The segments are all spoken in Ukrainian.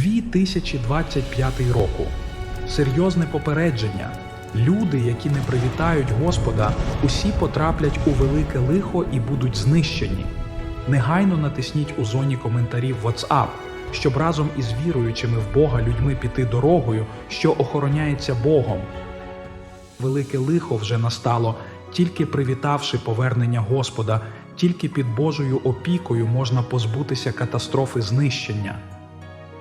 2025 року. Серйозне попередження. Люди, які не привітають Господа, усі потраплять у велике лихо і будуть знищені. Негайно натисніть у зоні коментарів WhatsApp, щоб разом із віруючими в Бога людьми піти дорогою, що охороняється Богом. Велике лихо вже настало, тільки привітавши повернення Господа, тільки під Божою опікою можна позбутися катастрофи знищення.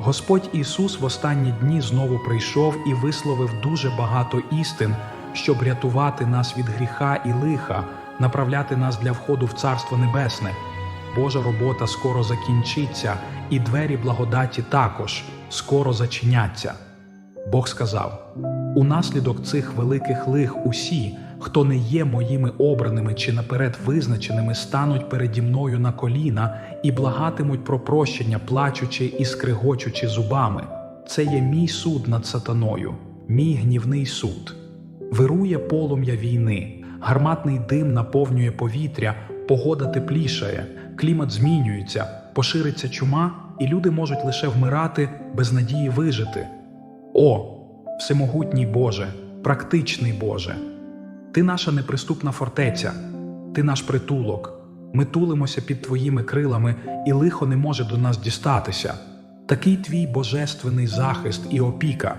Господь Ісус в останні дні знову прийшов і висловив дуже багато істин, щоб рятувати нас від гріха і лиха, направляти нас для входу в Царство Небесне. Божа робота скоро закінчиться, і двері благодаті також скоро зачиняться. Бог сказав: унаслідок цих великих лих усі, хто не є моїми обраними чи наперед визначеними, стануть переді мною на коліна і благатимуть про прощення, плачучи і скригочучи зубами. Це є мій суд над сатаною, мій гнівний суд. Вирує полум'я війни, гарматний дим наповнює повітря, погода теплішає, клімат змінюється, пошириться чума, і люди можуть лише вмирати без надії вижити. О, всемогутній Боже, практичний Боже, Ти наша неприступна фортеця, Ти наш притулок. Ми тулимося під Твоїми крилами, і лихо не може до нас дістатися. Такий твій божественний захист і опіка.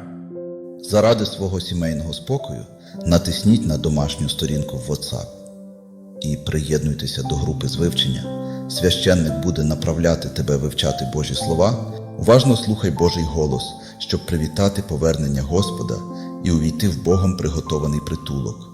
Заради свого сімейного спокою натисніть на домашню сторінку в WhatsApp і приєднуйтеся до групи з вивчення. Священник буде направляти тебе вивчати Божі слова. Уважно слухай Божий голос, щоб привітати повернення Господа і увійти в Богом приготований притулок.